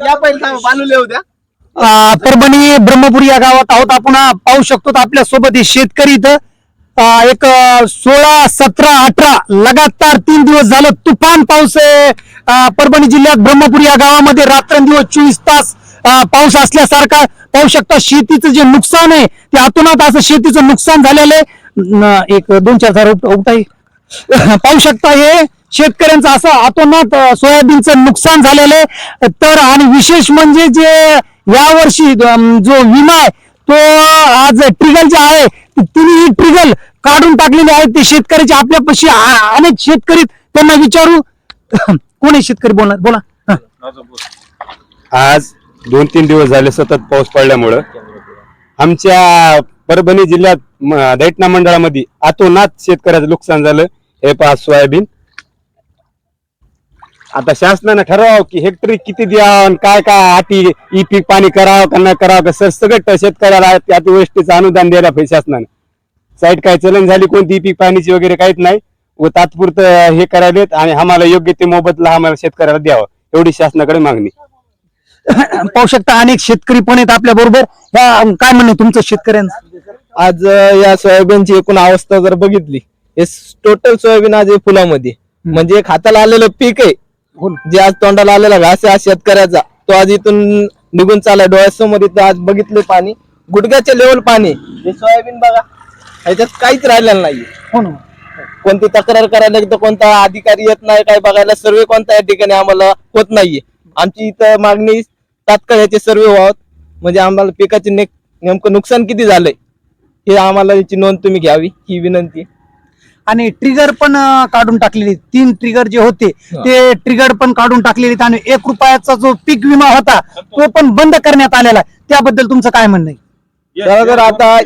या पहिले बांधले होत्या परभणी ब्रह्मपुरी या गावात आहोत. आपण पाहू शकतो आपल्यासोबत हे शेतकरी इथं एक सोळा सतरा अठरा लगातार तीन दिवस झालं तुफान पाऊस. आहे परभणी जिल्ह्यात ब्रह्मपुरी या गावामध्ये रात्रंदिवस चोवीस तास पाऊस असल्यासारखा पाहू शकता. शेतीचं जे नुकसान आहे ते अतोनात असं शेतीचं नुकसान झालेलं आहे. न, एक दोन चार हजार उपटाई पाहू शकता हे शेतकऱ्यांचं असं आतोनात सोयाबीनचं नुकसान झालेलं आहे. तर आणि विशेष म्हणजे जे यावर्षी जो विमा आहे तो आज ट्रिगल जे आहे तिन्ही ट्रिगल काढून टाकलेले आहेत. ते शेतकऱ्याचे आपल्यापाशी अनेक शेतकरी त्यांना विचारू. कोण शेतकरी? बोला बोला. आज दोन तीन दिवस झाले सतत पाऊस पडल्यामुळं. आमच्या परभणी जिल्ह्यात दैटना मंडळामध्ये आतोनात शेतकऱ्याचं नुकसान झालं. हे पहा सोयाबीन. आता शासनानं ठरवावं की हेक्टरी किती द्यावं आणि काय काय अटी ई पीक पाणी करावं का नाही करावं का सर सगळं शेतकऱ्याला अतिवृष्टीचं अनुदान द्यायला पाहिजे शासनानं. साईट काय चलन झाली कोणती पीक पाणीची वगैरे काहीच नाही. व तात्पुरतं हे करायलेत आणि आम्हाला योग्य ते मोबदला आम्हाला शेतकऱ्याला द्यावं एवढी शासनाकडे मागणी. पाहू शकता अनेक शेतकरी पण आहेत आपल्या बरोबर. काय म्हणणे तुमचं शेतकऱ्यांचं? आज या सोयाबीनची एकूण अवस्था जर बघितली हे टोटल सोयाबीन आज फुलामध्ये. म्हणजे एक हाताला आलेलं पीक आहे. जे आज तोंडाला आलेला घास आहे आज शेतकऱ्याचा. तो आज इथून निघून चालला डोळ्यासमोर इथं आज बघितले पाणी. गुडघ्याच्या लेवल पाणी हे सोयाबीन बघा. ह्याच्यात काहीच राहिलेलं नाही हो ना. कोणती तक्रार करायला तर कोणता अधिकारी येत नाही काय बघायला. सर्वे कोणता या ठिकाणी आम्हाला होत नाहीये. आमची इथं मागणी तात्काळ याचे सर्वे व्हावत म्हणजे आम्हाला पिकाचे ने नेमकं नुकसान किती झालंय हे आम्हाला याची नोंद तुम्ही घ्यावी ही विनंती. आणि ट्रिगर पण काढून टाकलेले. तीन ट्रिगर जे होते ते ट्रिगर पण काढून टाकलेले आणि एक रुपयाचा जो पीक विमा होता तो पण बंद करण्यात आलेला आहे. त्याबद्दल तुमचं काय म्हणणं आहे? आता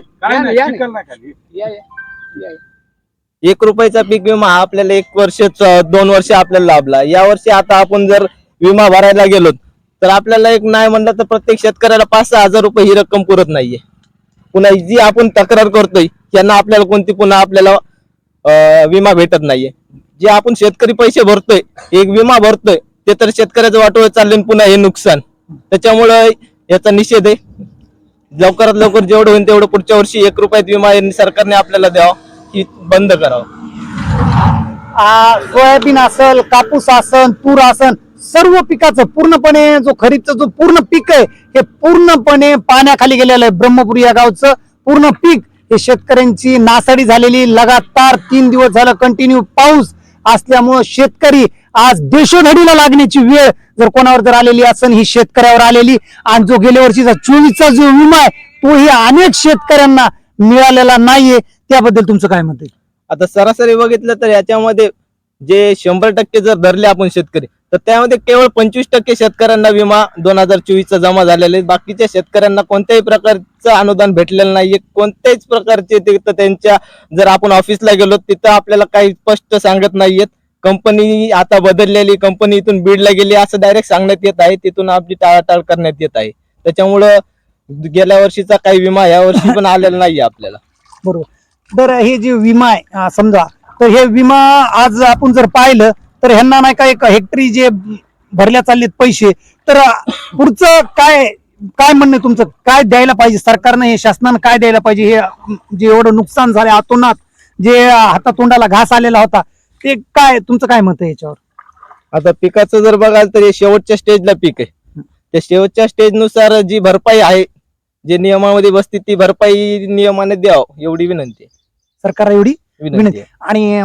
एक रुपयाचा पीक विमा हा आपल्याला एक वर्ष दोन वर्ष आपल्याला लाभला. या वर्षी आता आपण जर विमा भरायला गेलो तर आपल्याला एक नाही म्हणलं तर प्रत्येक शेतकऱ्याला पाच सहा हजार रुपये ही रक्कम पुरत नाहीये. पुन्हा जी आपण तक्रार करतोय यांना आपल्याला कोणती पुन्हा आपल्याला विमा भेटत नाहीये. जे आपण शेतकरी पैसे भरतोय एक विमा भरतोय ते तर शेतकऱ्याचं वाटोळ चालले पुन्हा हे नुकसान. त्याच्यामुळं याचा निषेध आहे. लवकरात लवकर जेवढं होईल तेवढं पुढच्या वर्षी एक रुपयात विमा सरकारने आपल्याला द्यावा ही बंद करावं. सोयाबीन असल कापूस असन तूर असन सर्व पिकाचं पूर्णपणे जो खरीपचं जो पूर्ण पीक आहे हे पूर्णपणे पाण्याखाली गेलेलं आहे. ब्रह्मपुरी या गावचं पूर्ण पीक हे शेतकऱ्यांची नासाडी झालेली लगातार तीन दिवस झालं कंटिन्यू पाऊस असल्यामुळं शेतकरी आज देशोधडीला लागण्याची वेळ जर कोणावर जर आलेली असेल ही शेतकऱ्यावर आलेली. आणि जो गेल्या वर्षीचा चोवीसचा जो विमा आहे तोही अनेक शेतकऱ्यांना मिळालेला नाहीये. त्याबद्दल तुमचं काय मत आहे? आता सरासरी बघितलं तर याच्यामध्ये जे शंभर टक्के जर धरले आपण शेतकरी तर त्यामध्ये केवळ पंचवीस टक्के शेतकऱ्यांना विमा दोन हजार चोवीसचा जमा झालेला आहे बाकीच्या शेतकऱ्यांना कोणत्याही प्रकारचं अनुदान भेटलेलं नाहीये कोणत्याच प्रकारचे तिथं त्यांच्या जर आपण ऑफिसला गेलो तिथं आपल्याला काही स्पष्ट सांगत नाहीयेत. कंपनी आता बदललेली कंपनी इथून बीडला गेली असं डायरेक्ट सांगण्यात येत आहे. तिथून आपली टाळाटाळ करण्यात येत आहे. त्याच्यामुळं गेल्या वर्षीचा काही विमा या वर्षी पण आलेला नाहीये आपल्याला. बरोबर. तर हे जे विमा आहे समजा तर हे विमा आज आपण जर पाहिलं तर ह्यांना नाही का एक हेक्टरी जे भरल्या चाललेत पैसे तर पुढचं काय काय म्हणणं तुमचं? काय द्यायला पाहिजे? सरकारनं हे शासनानं काय द्यायला पाहिजे? हे जे एवढं नुकसान झालं अतोनात जे हातातोंडाला घास आलेला होता ते काय तुमचं काय मत आहे याच्यावर? आता पिकाचं जर बघाल तर हे शेवटच्या स्टेजला पीक आहे. त्या शेवटच्या स्टेजनुसार जी भरपाई आहे जे नियमामध्ये बसते ती भरपाई नियमाने द्यावं एवढी विनंती. सरकार एवढी विनंती. आणि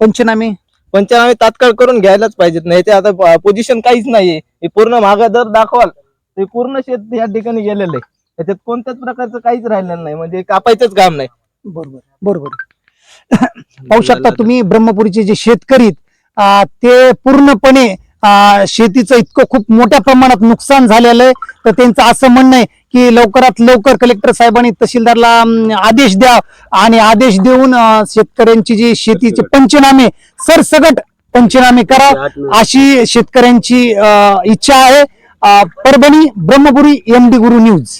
पंचनामे पंचनामे तात्काळ करून घ्यायलाच पाहिजेत. नाही ते आता पोझिशन काहीच नाहीये. हे पूर्ण मागा जर दाखवाल ते पूर्ण शेत या ठिकाणी गेलेलं आहे. त्याच्यात कोणत्याच प्रकारचं काहीच राहिलेलं नाही. म्हणजे कापायचंच काम नाही. बरोबर बरोबर. पाहू शकता तुम्ही ब्रह्मपुरीचे जे शेतकरी ते पूर्णपणे शेतीचं इतकं खूप मोठ्या प्रमाणात नुकसान झालेलं आहे. तर त्यांचं असं म्हणणं आहे की लवकरात लवकर कलेक्टर साहेबांनी तहसीलदारला आदेश द्या आणि आदेश देऊन शेतकऱ्यांची जी शेतीचे पंचनामे सरसगट पंचनामे करा अशी शेतकऱ्यांची अं, इच्छा आहे. Parbhani Brahmapuri M D Guru news.